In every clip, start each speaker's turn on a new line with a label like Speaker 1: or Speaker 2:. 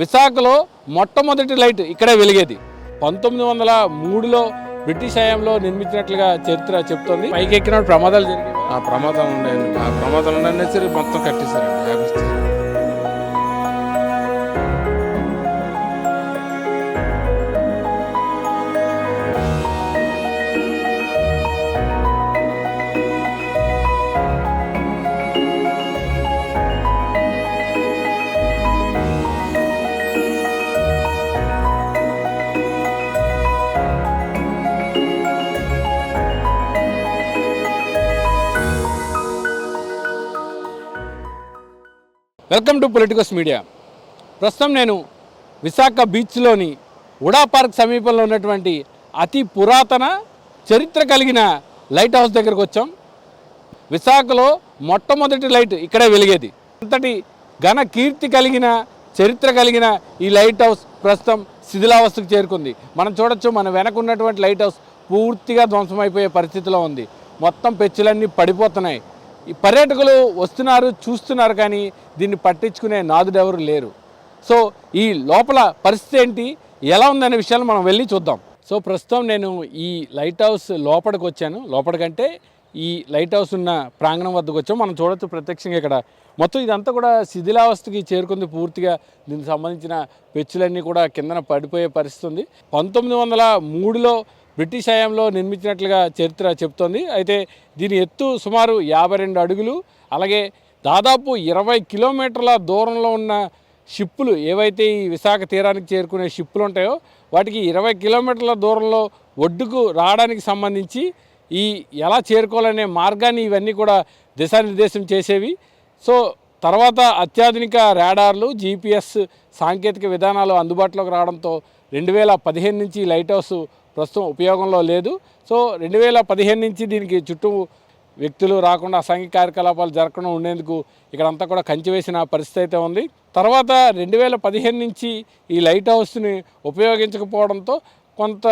Speaker 1: విశాఖలో మొట్టమొదటి లైట్ ఇక్కడే వెలిగేది. పంతొమ్మిది వందల మూడులో బ్రిటిష్ హయాంలో నిర్మించినట్లుగా చరిత్ర చెప్తోంది. పైకి ఎక్కినప్పుడు ప్రమాదాలు జరిగాయి.
Speaker 2: ఆ ప్రమాదం ఉండే ఆ ప్రమాదం ఉండనేసరి మొత్తం కట్టేశారండి
Speaker 1: వెల్కమ్ టు పొలిటికల్స్ మీడియా. ప్రస్తుతం నేను విశాఖ బీచ్లోని ఉడా పార్క్ సమీపంలో ఉన్నటువంటి అతి పురాతన చరిత్ర కలిగిన లైట్ హౌస్ దగ్గరకు వచ్చాం. విశాఖలో మొట్టమొదటి లైట్ ఇక్కడే వెలిగేది. అంతటి ఘన కీర్తి కలిగిన చరిత్ర కలిగిన ఈ లైట్ హౌస్ ప్రస్తుతం శిథిలావస్థకు చేరుకుంది. మనం చూడొచ్చు మన వెనక ఉన్నటువంటి లైట్ హౌస్ పూర్తిగా ధ్వంసమైపోయే పరిస్థితిలో ఉంది. మొత్తం పెచ్చులన్నీ పడిపోతున్నాయి. ఈ పర్యాటకులు వస్తున్నారు చూస్తున్నారు కానీ దీన్ని పట్టించుకునే నాదుడు ఎవరు లేరు. సో ఈ లోపల పరిస్థితి ఏంటి ఎలా ఉందనే విషయాలు మనం వెళ్ళి చూద్దాం. సో ప్రస్తుతం నేను ఈ లైట్ హౌస్ లోపలికి వచ్చాను. లోపలికంటే ఈ లైట్ హౌస్ ఉన్న ప్రాంగణం వద్దకు వచ్చాం. మనం చూడొచ్చు ప్రత్యక్షంగా ఇక్కడ మొత్తం ఇదంతా కూడా శిథిలావస్థకి చేరుకుంది పూర్తిగా. దీనికి సంబంధించిన పెచ్చులన్నీ కూడా కిందన పడిపోయే పరిస్థితి ఉంది. పంతొమ్మిది వందల మూడులో బ్రిటిష్ హయాంలో నిర్మించినట్లుగా చరిత్ర చెప్తోంది అయితే దీని ఎత్తు సుమారు యాభై రెండు అడుగులు. అలాగే దాదాపు ఇరవై కిలోమీటర్ల దూరంలో ఉన్న షిప్పులు ఏవైతే ఈ విశాఖ తీరానికి చేరుకునే షిప్పులు ఉంటాయో వాటికి ఇరవై కిలోమీటర్ల దూరంలో ఒడ్డుకు రావడానికి సంబంధించి ఈ ఎలా చేరుకోవాలనే మార్గాన్ని ఇవన్నీ కూడా దిశానిర్దేశం చేసేవి. సో తర్వాత అత్యాధునిక రాడార్లు జీపీఎస్ సాంకేతిక విధానాలు అందుబాటులోకి రావడంతో రెండు వేల పదిహేను నుంచి లైట్ హౌస్ ప్రస్తుతం ఉపయోగంలో లేదు. సో రెండు వేల పదిహేను నుంచి దీనికి చుట్టూ వ్యక్తులు రాకుండా అసాంఘిక కార్యకలాపాలు జరగకుండా ఉండేందుకు ఇక్కడంతా కూడా కంచి వేసిన పరిస్థితి అయితే ఉంది. తర్వాత రెండు వేల పదిహేను నుంచి ఈ లైట్ హౌస్ని ఉపయోగించకపోవడంతో కొంత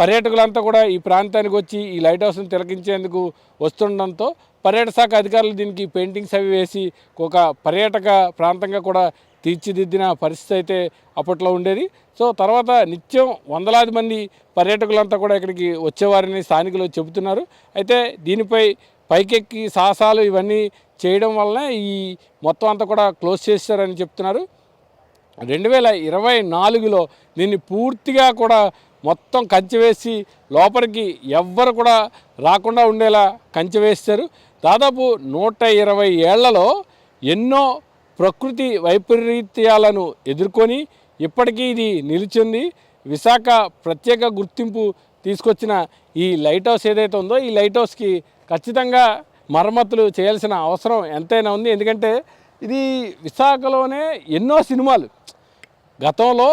Speaker 1: పర్యాటకులంతా కూడా ఈ ప్రాంతానికి వచ్చి ఈ లైట్ హౌస్ని తిలకించేందుకు వస్తుండడంతో పర్యాటక శాఖ అధికారులు దీనికి పెయింటింగ్స్ అవి వేసి ఒక పర్యాటక ప్రాంతంగా కూడా తీర్చిదిద్దిన పరిస్థితి అయితే అప్పట్లో ఉండేది. సో తర్వాత నిత్యం వందలాది మంది పర్యాటకులంతా కూడా ఇక్కడికి వచ్చేవారని స్థానికులు చెబుతున్నారు. అయితే దీనిపై పైకెక్కి సాహసాలు ఇవన్నీ చేయడం వలన ఈ మొత్తం అంతా కూడా క్లోజ్ చేశారని చెప్తున్నారు. రెండు వేల ఇరవై నాలుగులో దీన్ని పూర్తిగా కూడా మొత్తం కంచె వేసి లోపలికి ఎవ్వరు కూడా రాకుండా ఉండేలా కంచె వేస్తారు దాదాపు నూట ఇరవై ఏళ్ళలో ఎన్నో ప్రకృతి వైపరీత్యాలను ఎదుర్కొని ఇప్పటికీ ఇది నిలిచింది. విశాఖ ప్రత్యేక గుర్తింపు తీసుకొచ్చిన ఈ లైట్ హౌస్ ఏదైతే ఉందో ఈ లైట్ హౌస్కి ఖచ్చితంగా మరమ్మతులు చేయాల్సిన అవసరం ఎంతైనా ఉంది. ఎందుకంటే ఇది విశాఖలోనే ఎన్నో సినిమాలు. గతంలో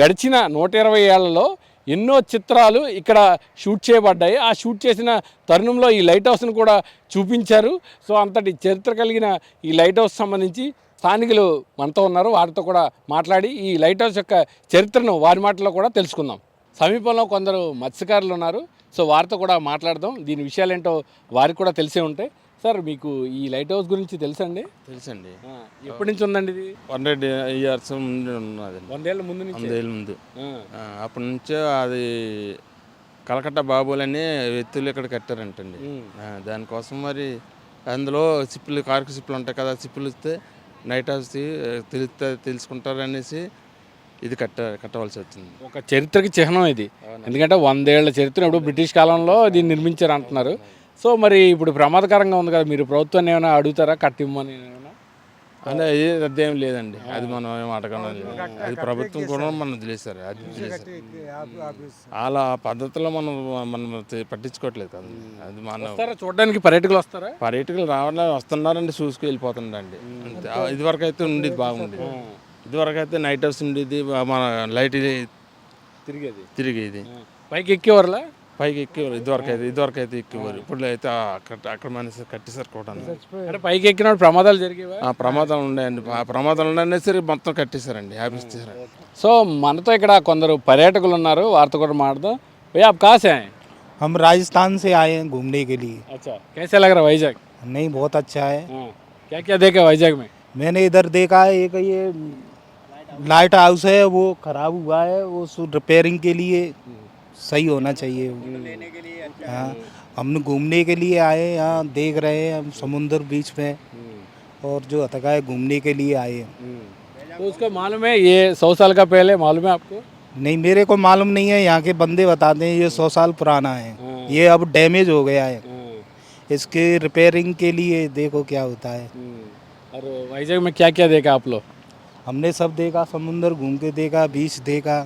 Speaker 1: గడిచిన నూట ఇరవై ఏళ్ళలో ఎన్నో చిత్రాలు ఇక్కడ షూట్ చేయబడ్డాయి. ఆ షూట్ చేసిన తరుణంలో ఈ లైట్ హౌస్ను కూడా చూపించారు. సో అంతటి చరిత్ర కలిగిన ఈ లైట్ హౌస్ సంబంధించి స్థానికులు మనతో ఉన్నారు వారితో కూడా మాట్లాడి ఈ లైట్ హౌస్ యొక్క చరిత్రను వారి మాటల్లో కూడా తెలుసుకుందాం. సమీపంలో కొందరు మత్స్యకారులు ఉన్నారు సో వారితో కూడా మాట్లాడదాం. దీని విషయాలు ఏంటో వారికి కూడా తెలిసే ఉంటాయి. సార్ మీకు ఈ లైట్ హౌస్ గురించి తెలుసండి.
Speaker 2: తెలుసండి
Speaker 1: ఎప్పటి నుంచి ఉందండి ఇది?
Speaker 2: హండ్రెడ్ ఇయర్స్ ముందు ఉన్నదండి
Speaker 1: వందేళ్ళ ముందు నుంచి?
Speaker 2: వందేళ్ళ ముందు. అప్పటి నుంచే అది కలకట్తా బాబులని వ్యక్తులు ఇక్కడ కట్టారంటండి. దానికోసం మరి అందులో సిప్పులు కార్కు సిప్పులు ఉంటాయి కదా సిప్పులు ఇస్తే నైట్ హౌస్ తెలుస్తా తెలుసుకుంటారు అనేసి ఇది కట్ట కట్టవలసి వచ్చింది.
Speaker 1: ఒక చరిత్రకి చిహ్నం ఇది. ఎందుకంటే వందేళ్ళ చరిత్ర ఇప్పుడు బ్రిటిష్ కాలంలో దీన్ని నిర్మించారు అంటున్నారు సో మరి ఇప్పుడు ప్రమాదకరంగా ఉంది కదా మీరు ప్రభుత్వాన్ని ఏమైనా అడుగుతారా? కట్టిమ్మని ఏమైనా?
Speaker 2: అంటే అది అదేం లేదండి. అది మనం ఏం అడగడం లేదు. అది ప్రభుత్వం కూడా మనం వదిలేశారు. అది వదిలేశారు. అలా పద్ధతిలో మనం మనం పట్టించుకోవట్లేదు కదా అది మన
Speaker 1: వస్తారా? చూడడానికి పర్యాటకులు వస్తారా?
Speaker 2: పర్యాటకులు రావడం వస్తున్నారండి చూసుకు వెళ్ళిపోతుండండి అంతే. ఇదివరకు అయితే ఉండేది బాగుండేది. ఇదివరకు అయితే నైట్ హౌస్ ఉండేది. మన లైట్ ఇది
Speaker 1: తిరిగేది.
Speaker 2: తిరిగేది.
Speaker 1: పైకి ఎక్కేవారులా?
Speaker 2: పైకి ఎక్కేవారు ఇదివరకు అయితే ఇదివరకు అయితే ఎక్కేవారు ఇప్పుడు అయితే ఆ అక్కడ అక్కడ మనిషి కట్టేసారు కూడా
Speaker 1: అంటే పైకి ఎక్కినప్పుడు ప్రమాదాలు జరిగేవా
Speaker 2: ఆ ప్రమాదం ఉండేయండి ఆ ప్రమాదం ఉండనే సరే మొత్తం కట్టేశారండి ఆఫీస్ చేశారు
Speaker 1: సో మనతో ఇక్కడ కొందరు పర్యాటకులు ఉన్నారు వారితో కూడా మాట్లాడదాం భయ్యా आप कहाँ से आए
Speaker 3: हम राजस्थान से आए हैं घूमने के लिए
Speaker 1: अच्छा कैसे लग रहा है వైజాగ్
Speaker 3: नहीं बहुत अच्छा है
Speaker 1: हाँ क्या क्या देखा వైజాగ్ में
Speaker 3: मैंने इधर देखा है एक ये लाइट हाउस है वो खराब हुआ है वो रिपेयरिंग के लिए सही होना चाहिए। वो। हाँ हम घूमने के लिए आए यहाँ देख रहे हैं हम समुद्र बीच में। और जो अतका है घूमने के लिए आए हैं।
Speaker 1: तो उसका मालूम है ये सौ साल का पहले मालूम है आपको?
Speaker 3: नहीं मेरे को मालूम नहीं है यहाँ के बंदे बताते हैं ये सौ साल पुराना है। ये अब डैमेज हो गया है। इसके रिपेयरिंग के लिए देखो क्या होता है।
Speaker 1: और वाइजैक में क्या क्या देखा आप लोग?
Speaker 3: हमने सब देखा समुंदर घूम के देखा बीच देखा।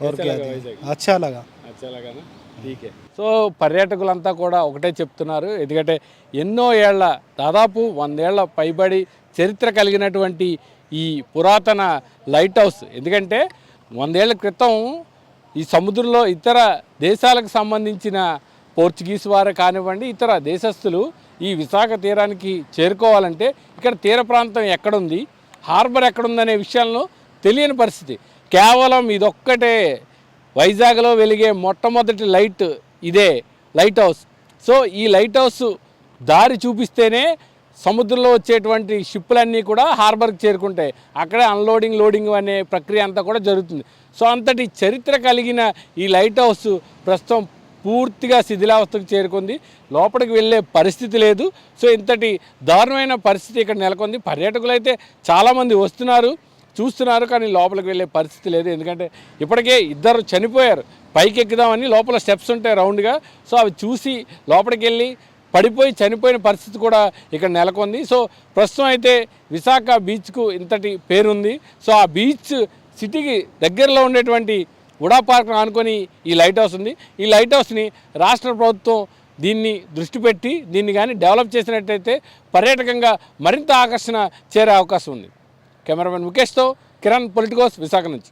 Speaker 3: और
Speaker 1: कैसा
Speaker 3: क्या
Speaker 1: लगा
Speaker 3: देखा?
Speaker 1: వైజాగ్?
Speaker 3: अच्छा लगा
Speaker 1: అచ్చలాగానా ఠీకే సో పర్యాటకులంతా కూడా ఒకటే చెప్తున్నారు ఎందుకంటే ఎన్నో ఏళ్ల దాదాపు వందేళ్ల పైబడి చరిత్ర కలిగినటువంటి ఈ పురాతన లైట్ హౌస్ ఎందుకంటే వందేళ్ల క్రితం ఈ సముద్రంలో ఇతర దేశాలకు సంబంధించిన పోర్చుగీస్ వారు కానివ్వండి ఇతర దేశస్తులు ఈ విశాఖ తీరానికి చేరుకోవాలంటే ఇక్కడ తీర ప్రాంతం ఎక్కడుంది హార్బర్ ఎక్కడుందనే విషయాలను తెలియని పరిస్థితి కేవలం ఇదొక్కటే. వైజాగ్లో వెలిగే మొట్టమొదటి లైట్ ఇదే లైట్ హౌస్. సో ఈ లైట్ హౌస్ దారి చూపిస్తేనే సముద్రంలో వచ్చేటువంటి షిప్పులన్నీ కూడా హార్బర్కి చేరుకుంటాయి. అక్కడే అన్లోడింగ్ లోడింగ్ అనే ప్రక్రియ అంతా కూడా జరుగుతుంది. సో అంతటి చరిత్ర కలిగిన ఈ లైట్ హౌస్ ప్రస్తుతం పూర్తిగా శిథిలావస్థకు చేరుకుంది. లోపలికి వెళ్ళే పరిస్థితి లేదు. సో ఇంతటి దారుణమైన పరిస్థితి ఇక్కడ నెలకొంది. పర్యాటకులు అయితే చాలామంది వస్తున్నారు. చూస్తున్నారు కానీ లోపలికి వెళ్ళే పరిస్థితి లేదు. ఎందుకంటే ఇప్పటికే ఇద్దరు చనిపోయారు. పైకి ఎక్కుదామని లోపల స్టెప్స్ ఉంటాయి రౌండ్గా. సో అవి చూసి లోపలికి వెళ్ళి పడిపోయి చనిపోయిన పరిస్థితి కూడా ఇక్కడ నెలకొంది. సో ప్రస్తుతం అయితే విశాఖ బీచ్కు ఇంతటి పేరుంది. సో ఆ బీచ్ సిటీకి దగ్గరలో ఉండేటువంటి ఉడా పార్క్ను ఆనుకొని ఈ లైట్ హౌస్ ఉంది. ఈ లైట్ హౌస్ని రాష్ట్ర ప్రభుత్వం దీన్ని దృష్టి పెట్టి దీన్ని కానీ డెవలప్ చేసినట్టయితే పర్యాటకంగా మరింత ఆకర్షణ చేరే అవకాశం ఉంది. కెమెరామెన్ ముఖేష్తో కిరణ్ పొలిటికోస్ విశాఖ నుంచి.